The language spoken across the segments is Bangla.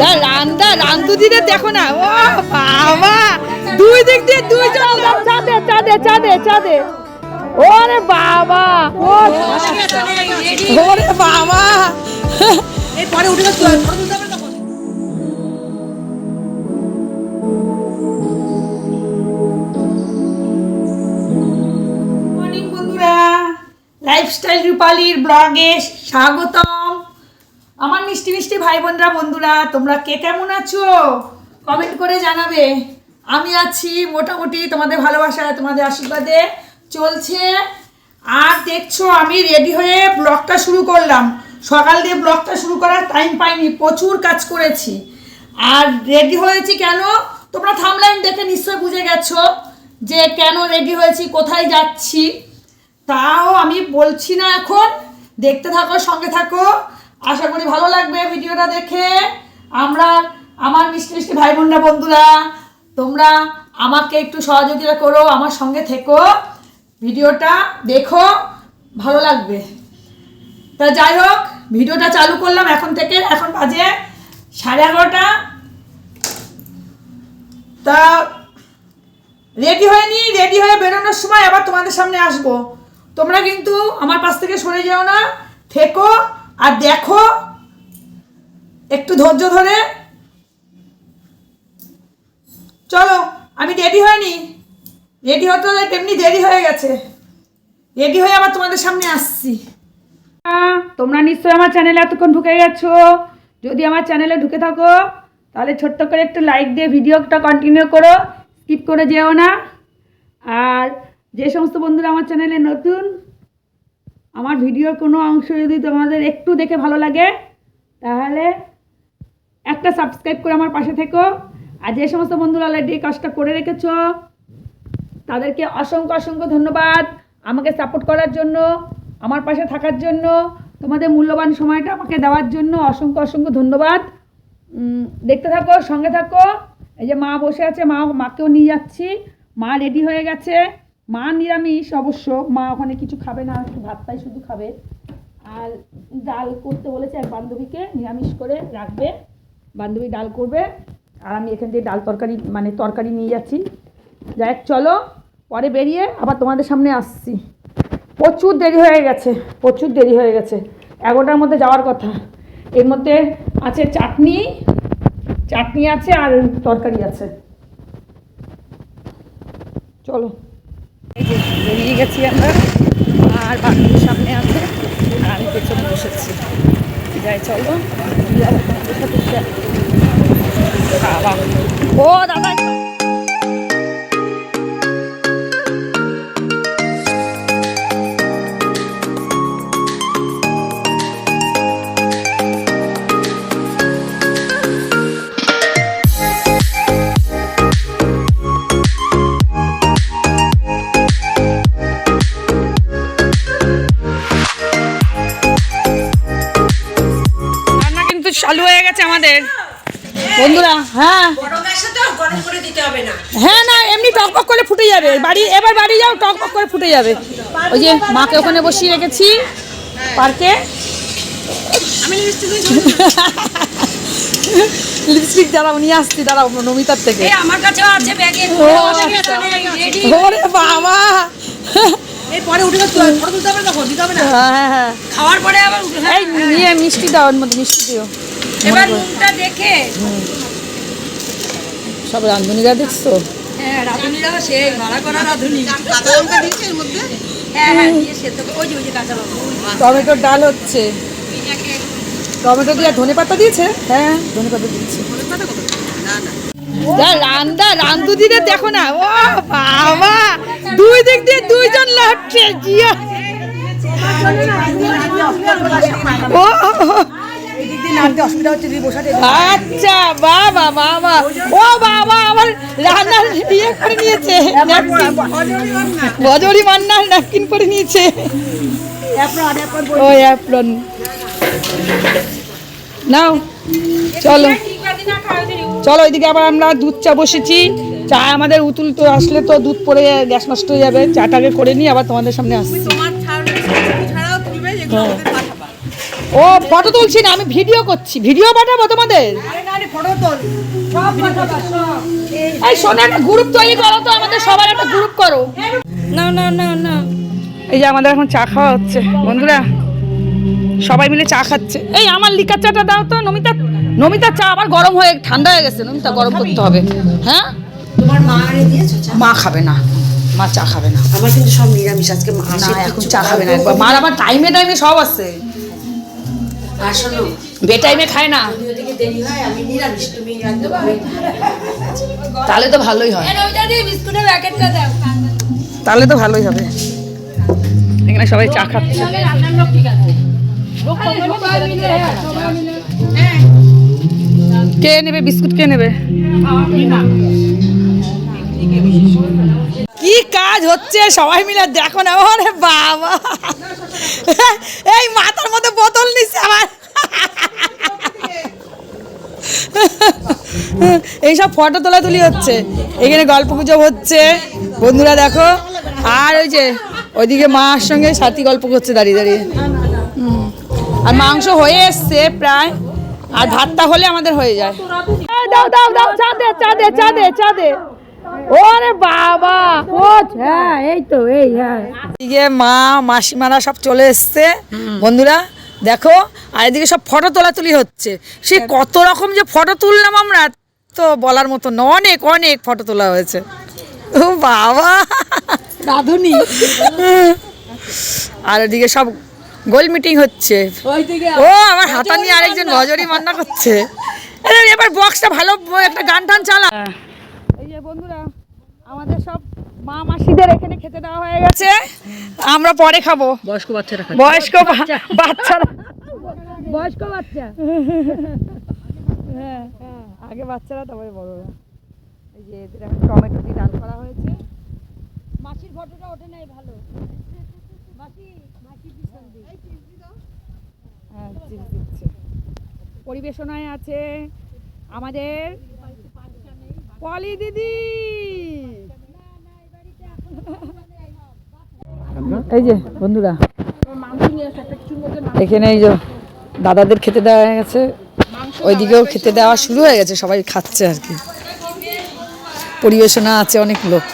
যা রান্দা রান্দুদিরে দেখো না। ও বাবা দুই দিক দিয়ে দুইজন চাঁদে চাঁদে চাঁদে চাঁদে ওরে বাবা ও ওরে বাবা। পরে উঠে লাইফস্টাইল রূপালির ব্লগে স্বাগতম। আমার মিষ্টি মিষ্টি ভাই বোনরা, বন্ধুরা, তোমরা কে কেমন আছো? কমেন্ট করে জানাবে। আমি আছি মোটামুটি তোমাদের ভালোবাসায়, তোমাদের আশীর্বাদে চলছে। আর দেখছ, আমি রেডি হয়ে ব্লগটা শুরু করলাম। সকাল দিয়ে ব্লগটা শুরু করার টাইম পাইনি, প্রচুর কাজ করেছি। আর রেডি হয়েছি কেন? তোমরা থামলাইন দেখে নিশ্চয় বুঝে গেছো যে কেন রেডি হয়েছি, কোথায় যাচ্ছি। তাও আমি বলছি না এখন। দেখতে থাকো, সঙ্গে থাকো। আশা করি ভালো লাগবে ভিডিওটা দেখে। আমরা, আমার মিষ্টি মিষ্টি ভাই বোনরা বন্ধুরা, তোমরা আমাকে একটু সহযোগিতা করো, আমার সঙ্গে থেকো। ভিডিওটা দেখো, ভালো লাগবে। তা যাই হোক, ভিডিওটা চালু করলাম এখন থেকে, এখন বাজে সাড়ে এগারোটা। তা রেডি হয়ে নি, রেডি হয়ে বেরোনোর সময় আবার তোমাদের সামনে আসব। তোমরা কিন্তু আমার পাশ থেকে সরে যাও না, থেকো। আর দেখো, একটু ধৈর্য ধরে। চলো, আমি রেডি হয়নি। রেডি হতে হলে তেমনি দেরি হয়ে গেছে। রেডি হয়ে আবার তোমাদের সামনে আসছি। তোমরা নিশ্চয়ই আমার চ্যানেলে এতক্ষণ ঢুকে গেছো। যদি আমার চ্যানেলে ঢুকে থাকো, তাহলে ছোট্ট করে একটু লাইক দিয়ে ভিডিওটা কন্টিনিউ করো। স্কিপ করে যেও না। আর যে সমস্ত বন্ধুরা আমার চ্যানেলে নতুন আমার ভিডিওর কোনো অংশ যদি তোমাদের একটু দেখে ভালো লাগে, তাহলে একটা সাবস্ক্রাইব করে আমার পাশে থেকো। আর যে সমস্ত বন্ধুরা অলরেডি কাজটা করে রেখেছ, তাদেরকে অসংখ্য অসংখ্য ধন্যবাদ আমাকে সাপোর্ট করার জন্য, আমার পাশে থাকার জন্য, তোমাদের মূল্যবান সময়টা আমাকে দেওয়ার জন্য অসংখ্য অসংখ্য ধন্যবাদ। দেখতে থাকো, সঙ্গে থাকো। এই যে মা বসে আছে, মা, মাকেও নিয়ে যাচ্ছি। মা রেডি হয়ে গেছে। মা নিরামিষ অবশ্য, মা ওখানে কিছু খাবে না ভাতটাই শুধু খাবে। আর ডাল করতে বলেছে এক বান্ধবীকে, নিরামিষ করে রাখবে, বান্ধবী ডাল করবে। আর আমি এখান থেকে ডাল তরকারি মানে তরকারি নিয়ে যাচ্ছি। যাই চলো, পরে বেরিয়ে আবার তোমাদের সামনে আসছি। প্রচুর দেরি হয়ে গেছে, প্রচুর দেরি হয়ে গেছে। এগারোটার মধ্যে যাওয়ার কথা। এর মধ্যে আছে চাটনি চাটনি আছে আর তরকারি আছে। চলো। বেরিয়ে গেছি আমরা, আর বান্ধবীর সামনে আছে, আর আমি পেছনে বসেছি। যাই, চলো। বাবা। ও, দাদা গেছে আমাদের। বন্ধুরা হ্যাঁ। হ্যাঁ না এমনি টকবক করে ফুটে যাবে। বাড়ি এবার বাড়ি যাও টকবক করে ফুটে যাবে। ওই যে মাকে ওখানে বসিয়ে রেখেছি পার্কে। লিপস্টিক দাঁড়াও নিয়ে আসছি দাঁড়াও নমিতার থেকে। আমার কাছেও আছে ব্যাগে। আচ্ছা। ওরে বাবা। এই উঠে ফটো তুলতে হবে তখন দিতে হবে না। হ্যাঁ হ্যাঁ হ্যাঁ। খাওয়ার পরে আবার এই নিয়ে মিষ্টি দাও ওর মধ্যে মিষ্টি দিও। এবার মুখটা দেখে। সব রাঁধুনিরা দেখছ? হ্যাঁ রাঁধুনিরাও সেই ভাড়া করা রাঁধুনি। কাঁচা লঙ্কা দিয়েছে এর মধ্যে? হ্যাঁ হ্যাঁ দিয়ে সেদ্ধ ওই যে ওই যে কাঁচা লঙ্কা। টমেটোর ডাল হচ্ছে। টমেটো দিয়ে ধনে পাতা দিয়েছে? হ্যাঁ ধনে পাতা দিয়েছে যা রান্দা রান্দুদিরে দেখো না। ও বাবা, দুই দিক দিয়ে দুইজন লড়ছে জিয়া ও। আচ্ছা বাবা বাবা। ও বাবা, আমার রান্নার ইয়ে নিয়েছে বজরি মান্নার ন্যাপকিন করে নিয়েছে। ও অ্যাপ্লন নাও, চলো। চলো ওইদিকে আবার আমরা দুধ চা বসেছি। চা আমাদের উতুল তো আসলে তো দুধ পড়ে গ্যাস নষ্ট হয়ে যাবে। চাটাকে করে নিয়ে আবার তোমাদের সামনে আসছি। ও ফটো তুলছি না আমি ভিডিও করছি। ভিডিও পাঠাবো তোমাদের? এই শোনো একটা গ্রুপ তৈরি করো তো আমাদের সবার একটা গ্রুপ করো। না না না না এই যে আমাদের এখন চা খাওয়া হচ্ছে। বন্ধুরা সবাই মিলে চা খাচ্ছে। এই আমার লিকার চাটা দাও তো নমিতা। নমিতা চা আবার গরম হয়ে ঠান্ডা হয়ে গেছে। নমিতা গরম করতে হবে। হ্যাঁ? তোমার মা আরে দিয়েছ মা খাবে না। মা চা খাবে না। আমার কিন্তু সব নিরামিষ আজকে না এখন চা খাবে না একবার। মার আবার টাইমে টাইমে সব আছে। আর শোনো বে টাইমে খায় না। যদি দেরি হয় আমি নিরামিষ তুমি একদম তাহলে তো ভালোই হয়। বিস্কুটের প্যাকেটটা দাও। তাহলে তো ভালোই হবে। এখানে সবাই চা খাচ্ছে। কে নেবে? বিস্কুট কে নেবে? কি কাজ হচ্ছে? সবাই মিলে দেখো না, ওরে বাবা। এই মাথার মধ্যে বোতল নিচ্ছে আমার। এইসব ফটো তোলা তুলি হচ্ছে। এখানে গল্প গুজব হচ্ছে। বন্ধুরা দেখো, আর ওই যে, ওইদিকে মার সঙ্গে সাথী গল্প করছে দাঁড়িয়ে দাঁড়িয়ে। হুম। আর মাংস হয়ে এসছে প্রায় আর ভাতটা হলে আমাদের হয়ে যায়। দাও দাও দাও চা দে চা দে চা দে চা দে ওরে বাবা হ্যাঁ এই তো এই হ্যাঁ। এদিকে মা মাসিমারা সব চলে এসছে। বন্ধুরা দেখো আর এদিকে সব ফটো তোলাতুলি হচ্ছে। সে কত রকম যে ফটো তুললাম আমরা তো বলার মতো না অনেক অনেক ফটো তোলা হয়েছে। ও বাবা। রাধুনি। আর এদিকে সব গোল মিটিং হচ্ছে। ও আমার হাতা নিয়ে আরেকজন নজরই মান্না করছে। এবার বক্সটা ভালো একটা গান টান চালা। এই যে বন্ধুরা আমাদের সব মা মাসিদের এখানে খেতে দেওয়া হয়ে গেছে। আমরা পরে খাব। বয়স্ক বাচ্চারা বয়স্ক বাচ্চারা। বয়স্ক বাচ্চা। হ্যাঁ আগে বাচ্চারা তারপরে বড়রা। এই যে এদের এখন টমেটো দিয়ে ডাল করা হয়েছে। মাসির ফটোটা ওঠে নাই ভালো। মাসি পরিবেশনায় আছে আমাদের পলি দিদি। এই যে, বন্ধুরা, এখানে এই যে দাদাদের খেতে দেওয়া হয়ে গেছে। ওইদিকেও খেতে দেওয়া শুরু হয়ে গেছে, সবাই খাচ্ছে আর কি। পরিবেশনা আছে অনেক লোক।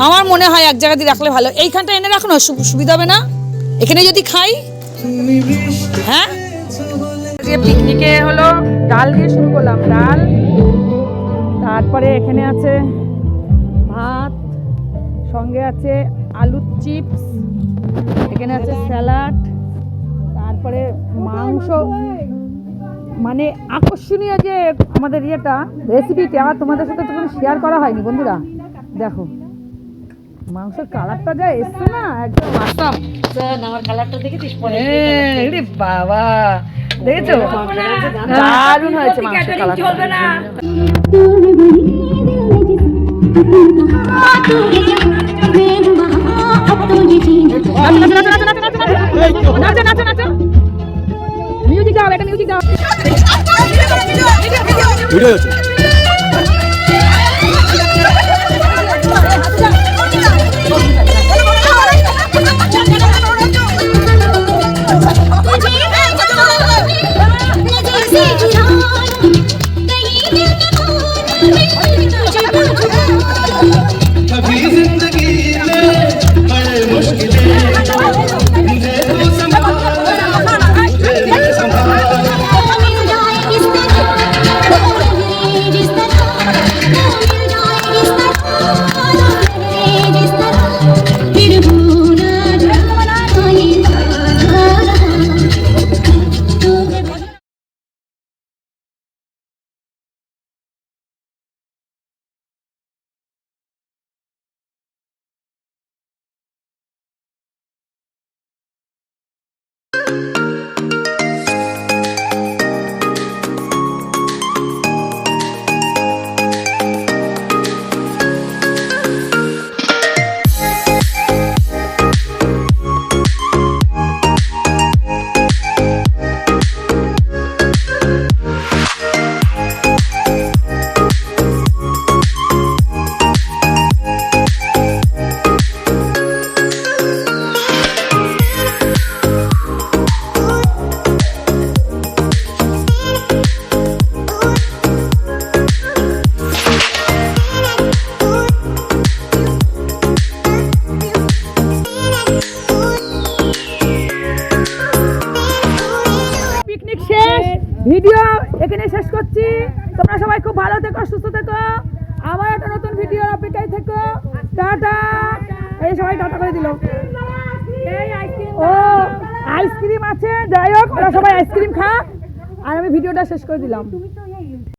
আমার মনে হয় এক জায়গা দিয়ে রাখলে ভালো। এইখানটা এনে রাখো না সু- সুবিধা হবে না? এখানে যদি খাই? হ্যাঁ? আজকে পিকনিকে হলো ডাল দিয়ে শুরু করলাম। ডাল তারপরে এখানে আছে ভাত সঙ্গে আছে আলুর চিপস এখানে আছে স্যালাড তারপরে মাংস। মানে আকর্ষণীয় যে আমাদের ইয়েটা রেসিপিটা তোমাদের সাথে তো কোনো শেয়ার করা হয়নি বন্ধুরা দেখো মাংসের কালারটা যা এসছে না একদম আসাম আমার কালারটা দেখেছিস পরে এরে বাবা দেখেছ দারুণ হয়েছে মাংসের কালারটা নাচো নাচো দাও একটা মিউজিক দাও ভিডিও হচ্ছে ভিডিও এখানে শেষ করছি। তোমরা সবাই খুব ভালো থেকো, সুস্থ থেকো। আবার একটা নতুন ভিডিওর অপেক্ষায় থেকো। টাটা। এই সবাই টাটা করে দিল। ও আইসক্রিম আছে। যাই হোক, ওরা সবাই আইসক্রিম খা আর আমি ভিডিওটা শেষ করে দিলাম।